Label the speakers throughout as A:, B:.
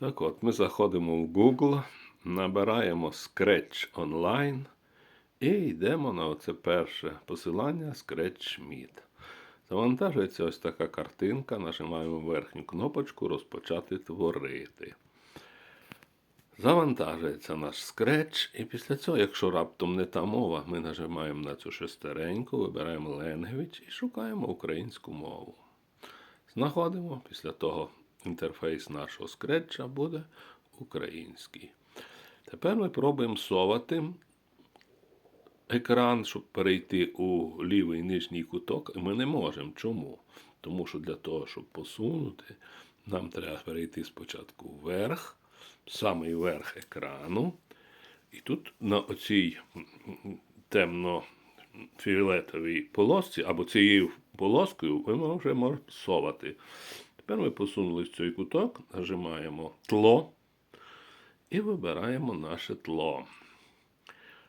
A: Так от, ми заходимо в Google, набираємо Scratch Online і йдемо на оце перше посилання ScratchMeet. Завантажується ось така картинка. Нажимаємо верхню кнопочку Розпочати творити. Завантажується наш Scratch, і після цього, якщо раптом не та мова, ми нажимаємо на цю шестереньку, вибираємо Language і шукаємо українську мову. Знаходимо, після того інтерфейс нашого скретча буде український. Тепер ми пробуємо совати екран, щоб перейти у лівий нижній куток, ми не можемо. Чому? Тому що для того, щоб посунути, нам треба перейти спочатку вверх, самий верх екрану. І тут на оцій темно-фіолетовій полосці, або цією полоскою, ви вже можете совати. Тепер ми посунули в цей куток, нажимаємо тло і вибираємо наше тло.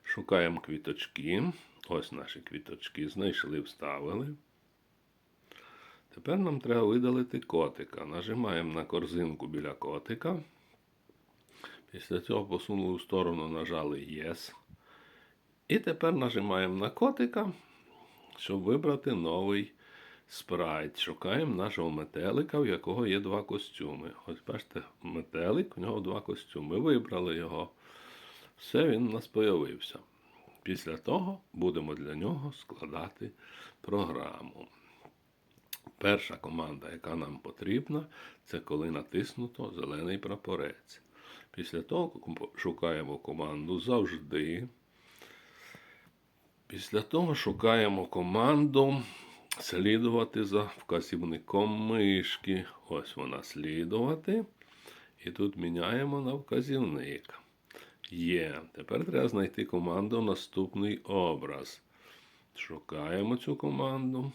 A: Шукаємо квіточки. Ось наші квіточки. Знайшли, вставили. Тепер нам треба видалити котика. Нажимаємо на корзинку біля котика. Після цього посунули в сторону, нажали Yes. І тепер нажимаємо на котика, щоб вибрати новий спрайт. Шукаємо нашого метелика, у якого є два костюми. Ось бачите, метелик, у нього два костюми. Вибрали його. Все, він у нас появився. Після того будемо для нього складати програму. Перша команда, яка нам потрібна, це коли натиснуто зелений прапорець. Після того шукаємо команду завжди. Після того шукаємо команду слідувати за вказівником мишки. Ось вона слідувати. І тут міняємо на вказівник. Є. Тепер треба знайти команду наступний образ. Шукаємо цю команду.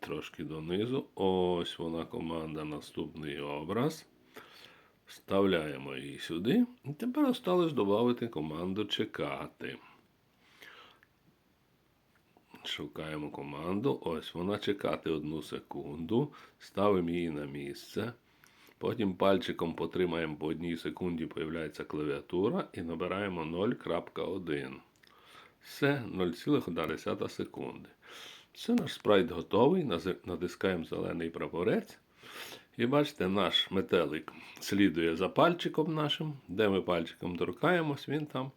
A: Трошки донизу. Ось вона команда наступний образ. Вставляємо її сюди. І тепер осталось додати команду чекати. Шукаємо команду. Ось вона чекати одну секунду. Ставимо її на місце. Потім пальчиком потримаємо по одній секунді, появляється клавіатура і набираємо 0.1. Все 0,1 секунди. Все, наш спрайт готовий. Натискаємо зелений прапорець. І бачите, наш метелик слідує за пальчиком нашим. Де ми пальчиком торкаємось, він там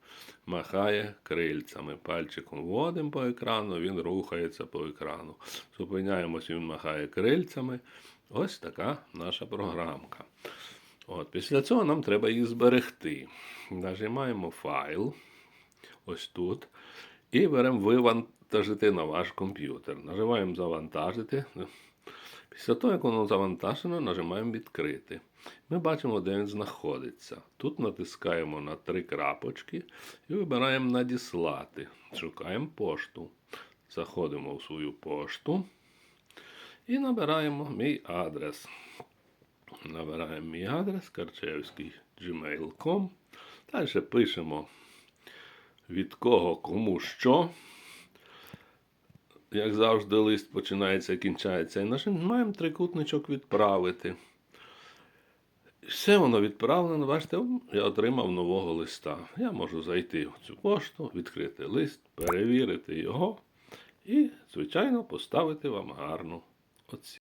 A: махає крильцями. Пальчиком вводимо по екрану, він рухається по екрану. Зупиняємось, він махає крильцями. Ось така наша програмка. От, Після цього нам треба її зберегти. Нажимаємо файл. Ось тут. І беремо вивантажити на ваш комп'ютер. Нажимаємо завантажити. Після того, як воно завантажено, нажимаємо відкрити. Ми бачимо, де він знаходиться. Тут натискаємо на три крапочки і вибираємо надіслати. Шукаємо пошту. Заходимо в свою пошту і набираємо мій адрес. Набираємо мій адрес карчевський gmail.com. Далі пишемо від кого кому що як завжди, лист починається і кінчається. І нажимаємо трикутничок відправити. Все воно відправлено. Бачите, я отримав нового листа. Я можу зайти в цю пошту, відкрити лист, перевірити його і, звичайно, поставити вам гарну оцінку.